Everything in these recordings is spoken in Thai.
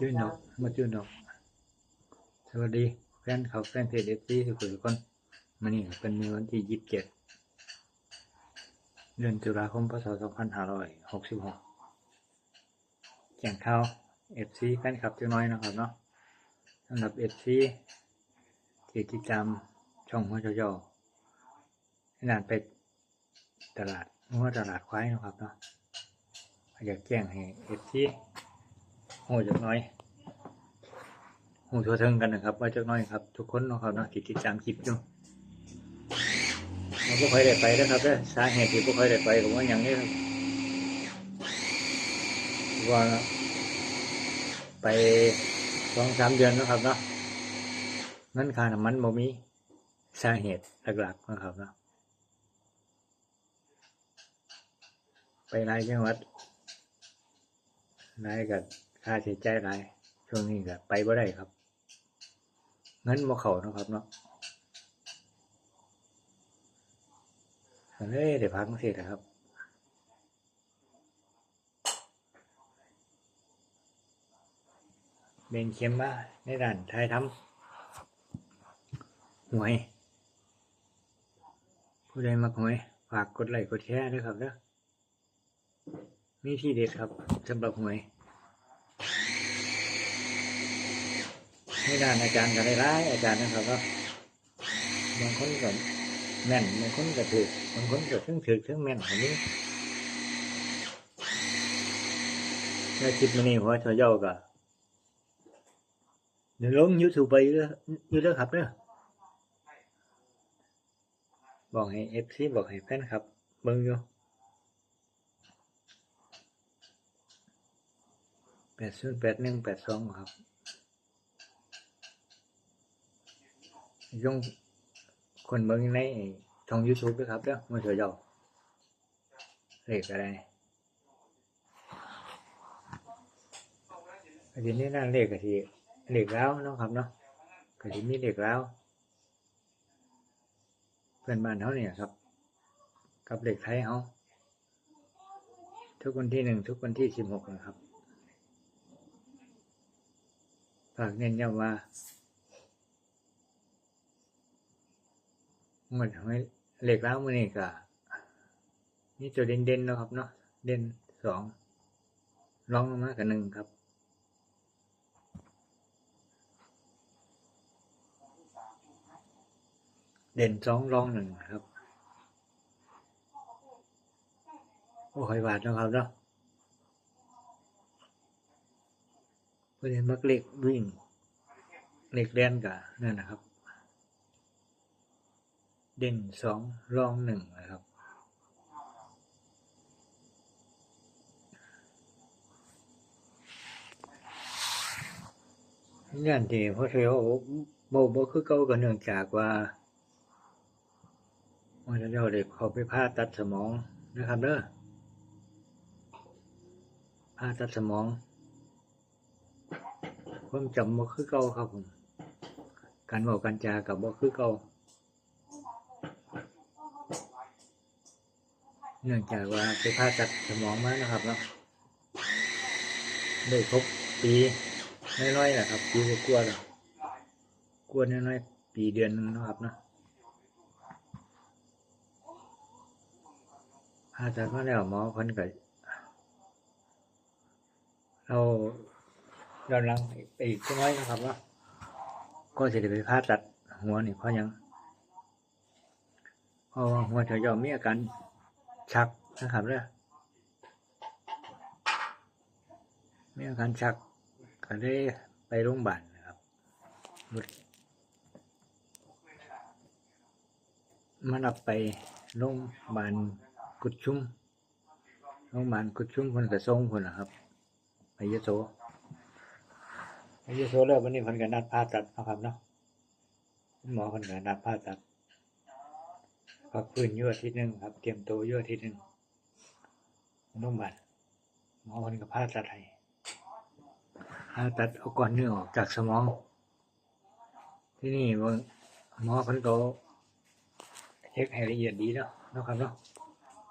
จื้อนกมาจื้อนกสวัสดีแฟนเขาแฟนเพจเอฟซีทุกคนทุกคนมานี่เป็นมือวันที่ยี่สิบเจ็ดเดือนตุลาคมพศสองพันห้าร้อยหกสิบหกแจ้งข่าวเอฟซีแฟนคลับจังน้อยนะครับเนาะสำหรับเอฟซีที่ติดตามช่องหัวเจ้าๆให้นานไปตลาดหัวตลาดควายนะครับเนาะอยากแจ้งให้เอฟซี หจักหน้อยโหทั่วถึงกันนะครับ ว่าจักหน้อยครับ ทุกคนเนาะครับเนาะที่ติดตามคลิปอยู่เราบ่ค่อยได้ไปนะครับเด้อสาเหตุที่บ่ค่อยได้ไปก็ว่าอย่างนี้ครับว่าไปสองสามเดือนแล้วครับเนาะเงินค่าน้ำมันบ่มีสาเหตุหลักๆนะครับเนาะไปหลายจังหวัดนายกับ ค่าใช้จ่ายหลายช่วงนี้ก็ไปบ่ได้ครับ เงินบ่เข้านะครับเนาะก็เลยได้พักเสียครับเบนเข็มมาในด่านไทยทำหวย ผู้ใดมักหวย ฝากกดไลค์กดแชร์ด้วยครับเด้อมีที่เด็ดครับสำหรับหวย นด้านอาจารย์ก็ได้ร้ายอาจารย์นะครับว่าบางคนก็แม่นบางคนก็ถือบางคนก็ทั้งถือทั้งแม่นอันนี้แล้วคลิปมันนี่หัวเธอเย้าก็เดี๋ยวลงยูทูบไปอยู่เด้ออยู่เด้อครับเด้อบอกให้เอฟซีบอกให้แฟนครับเบิ่งอยู่แปดศูนย์แปดหนึ่งแปดสองครับ ยงคนเบิ่งในช่อง YouTube ด้วยครับเด้อมาช่วยเราเลขอะไรอันนี้นั่นเลขกะทีเลขแล้วเนาะครับเนาะกะทีมีเลขแล้วเพื่อนบ้านเขาเนี่ยครับ กับเลขไทยเขาทุกวันที่หนึ่งทุกวันที่สิบหกนะครับฝากเน้นย้ำว่า มันทำให้เหล็กแล้วมือนี่ก็นี่ตัวเด่นเด่นๆแล้วครับเนาะเด่นสองรองลงมากับหนึ่งครับเด่นสองรองหนึ่งครับ โอ้ยบาทเนะครับเนาะประเด็นมักเล็กวิ่ง เล็กแดนกับนั่นนะครับ เด่นสองรองหนึ่งนะครับอย่างที่พ่อเทวโบโบคือเก่าก็เนื่องจากว่าว่าจะเรียกเด็กเขาไปผ่าตัดสมองนะครับเด้อผ่าตัดสมองความจำบ่คือเก่าครับผมการบอกการจากับบ่คือเก่า เนื่องจากว่าไปผ่าตัดสมองมานะครับเนาะได้ครบปีน้อยๆแหละครับปีกว่าๆแล้วกว่าน้อยๆปีเดือนหนึงนะครับเนาะผ่าตัดมาแล้วหมอเพิ่นก็เราเราลังไปอีกน้อยนะครับเนาะก็จะได้ไปผ่าตัดหัวนี่เพราะยังเพราะว่าหัวเธอยอมมีอาการ ชักนะครับเนี่ยมีอาการชักก็ได้ไปโรงพยาบาลนะครับมารับไปโรงพยาบาลกุดชุ่มโรงพยาบาลกุดชุ่มคนกระทรงคนนะครับไปยโสไปยโสแล้ววันนี้คนก็นัดผ่าตัดนะครับเนาะหมอคนก็นัดผ่าตัด พักฟื้นยู่อาทิตย์หนึ่งครับ เตรียมตัวยู่อาทิตย์หนึ่งนุ่มบัดหมอคนกับผ่าตัดให้ผ่าตัดเอาก้อนเนื้อออกจากสมอง ที่นี่หมอคนก็เช็คให้ละเอียดดีเนาะเนะครับเนาะ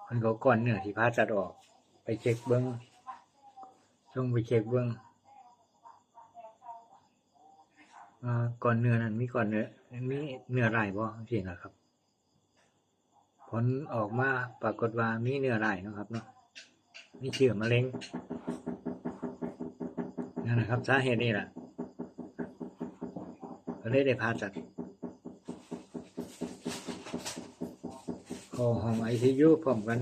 คนก็เอาก้อนเนื้อที่ผ่าตัดออก ไปเช็คเบิ้งส่งไปเช็คเบิ้งอ่าก่อนเนื้อนั้นมีก่อนเนื้อมีเนื้อลายบ่สินะครับ ลออกมาปรากฏว่ามีเนื้อลายเนะครับเนาะมีเชื้อมะเร็งนั่นนะครับสาเหตุนี่แหละก็เลยได้ผ่าตัดเข้าห้องไอซียูพร้อมกัน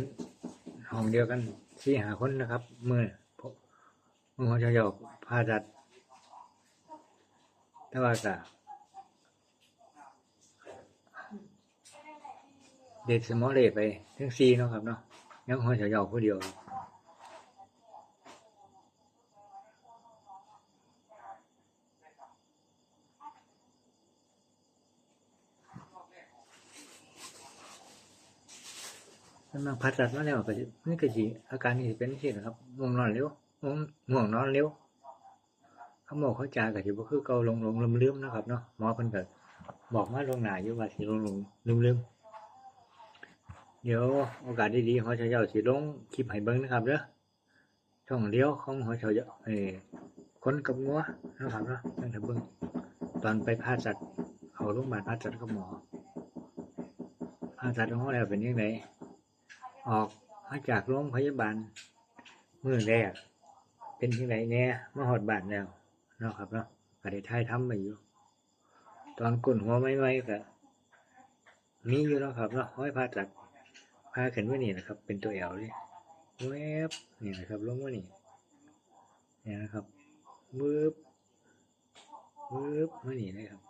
ห้องเดียวกันสี่หาคนนะครับมือมือหัวจะหยอกผ่าตัดแต่ว่าก็ เด็ดสมอเลไปทั้งสี่เนาะครับเนาะยังหัวจะหยอกผู้เดียวมันมาผ่าตัดมาแล้วก็สินี่ก็สิอาการนี่เป็นสินะครับง่วงนอนเร็วง่วงง่วงนอนเร็วเขาบอกเขาจาก็สิบ่คือเกาลงลงลืมลืมนะครับเนาะหมอเพิ่นก็บอกมาลงหนาอยู่ว่าสิลงลงลืมลืม เดี๋ยวโอกาสดีๆหอชเจ้าสิลงคลิปให้เบิ่งนะครับเด้อช่องเลี้ยวของหอชเจ้าเอ้คนกับงัวนะครับเนาะตั้งแต่เบิ่งตอนไปผ่าตัดเขาโรงพยาบาลผ่าตัดกับหมอผ่าตัดของเขาแล้วเป็นยังไงออกมาจากโรงพยาบาลเมื่อแรกเป็นที่ไหนแน่มาหอดบานแล้วเนาะครับเนาะก็ได้ทายทำมาอยู่ ตอนกุ่นหัวไม่ไหวก็มีอยู่เนาะครับเนาะห้อยผ้าตัด ผ้าขึ้นว่านี่นะครับ เป็นตัวแอลเลยแวบนี่นะครับลงว่านี่เนี่ยนะครับวืบวืบว่านี่นะครับ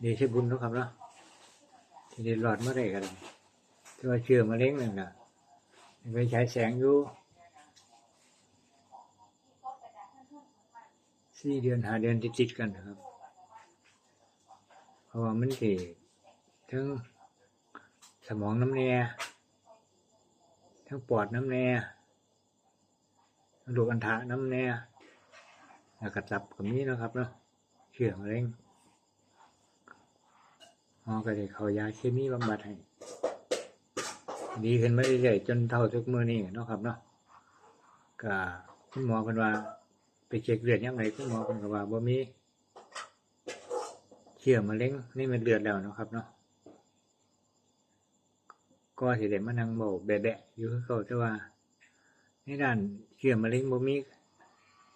เดชบุญนะครับเนาะที่ได้หลอดมาได้กันที่ว่าเชื่อมะเร็งนั่นนะไปใช้แสงอยู่สี่เดือนหาเดือนติดกันนะครับ เพราะว่ามันสิทั้งสมองน้ำแน่ทั้งปอดน้ำแน่ลูกอัณฑะน้ำแน่แล้วก็ตับกับนี้นะครับเนาะเชื่อมะเร็งหมอก็ได้เขายาเคมีบำบัดให้ดีขึ้นมาเรื่อยๆจนเท่าทุกมือนี่นะครับเนาะก็คุณหมอเพิ่นว่า ไปเช็คเลือดยังไงคุณหมอเพิ่นก็ว่าบ่มี ชื้อมะเร็งในเม็ดเลือดแล้วนะครับเนาะก็สิได้มานั่งเบาแบะๆอยู่คือเก่าแต่ว่าในด้านเชื้อมะเร็งบ่มี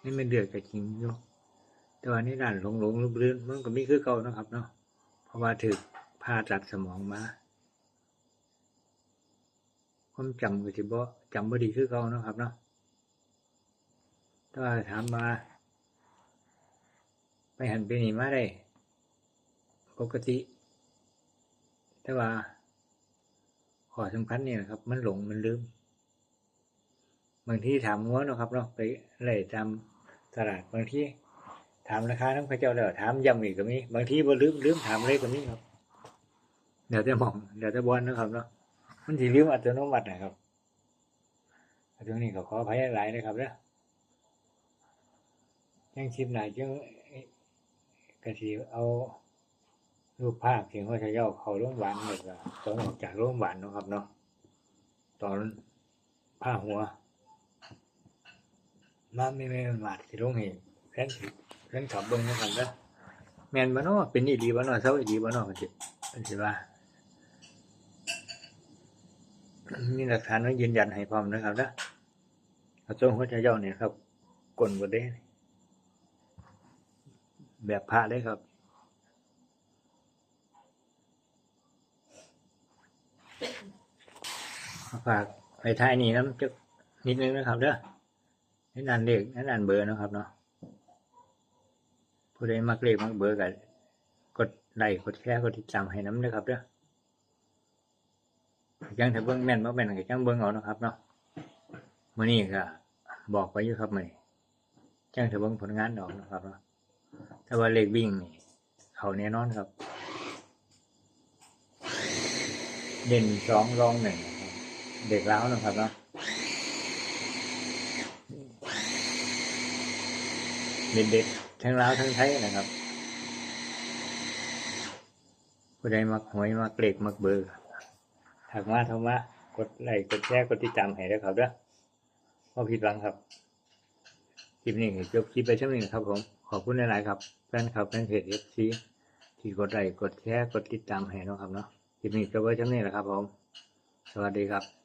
ในเม็ดเลือดก็จริงอยู่แต่ว่าในด้านหลงๆลืมๆมันก็มีคือเก่าเนาะครับเนาะเพราะว่าถึกผ่าตัดสมองมาความจำก็สิบ่จำบ่ดีคือเก่านะครับเนาะถ้าว่าถามมาไปหันไปนี่มาได้ ปกติ แต่ว่าขอสำคัญนี่นะครับ มันหลงมันลืม บางทีถามงัวเนะครับเนาะไปไล่ตามตลาดบางทีถามราคาน้ำข้าเจ้าแล้วถามย้ำอีกก็มีบางทีบ่ลืมลืมถามเลยก็มีครับเดี๋ยวจะมองเดี๋ยวจะบอลนะครับเนาะมันสิลืมอัตโนมัตินะครับตรงนี้ก็ขออภัยหลายนะครับเนาะยังชิมหลายจังกระสิเอา รูปภาพที่ข้าเจ้าเข้ารงพยาบาลเนี่ยก็ตอนออกจากรงพยาบาลเนะครับเนาะตอนผ้าหัวมาไม่ไม่หมาที่โรงเห็นแฟนสิแฟนขับเบิ้งนะครับนะแมนบ่เนาะเป็นอีดีบ่เนาะเซาอีดีบ่เนาะมันสิมันสิว่ามีหลักฐานไว้ยืนยันให้พร้อมนะครับนะกระทรวงหัวใจเจ้าเนี่ยครับกลบ่ได้แบบพระเลยครับ ฝากไปท้ายนี้น้ำจะนิดนึงนะครับเด้อให้นันเลขให้นันเบอร์นะครับเนาะผู้ใดมักเลขมักเบอร์กันกดไลค์กดแชร์กดติดตามให้น้ำเด้อครับเด้อยังถ้าเบิ้งแม่นบ่แม่นก็จังเบิ้งเอานะครับเนาะมื้อนี้ก็บอกไว้อยู่ครับมื้อนี้จังถ้าเบิ้งผลงานออกนะครับเนาะแต่ว่าเลขวิ่งนี่เขาแน่นอนครับ เด่นสองรองหนึ่ง เด็กแล้วนะครับเนาะเด็ดๆทั้งล้าวทั้งไทยนะครับผู้ใดมักหวยมักเลขมักเบอร์ถักมาทรมากดไลค์กดแชร์กดติดตามให้ด้วยครับเด้อพ่ผิดหวังครับคลิปนี้จบคลิปไปชั่วงนี้นะครับผม ขอบคุณหลาย ๆ ครับแฟนคลับแฟนเพจเอฟซีที่กดไลค์กดแชร์กดติดตามให้นะครับเนาะคลิปนี้จบไว้ช่วงนี้แหละครับผม สวัสดีครับ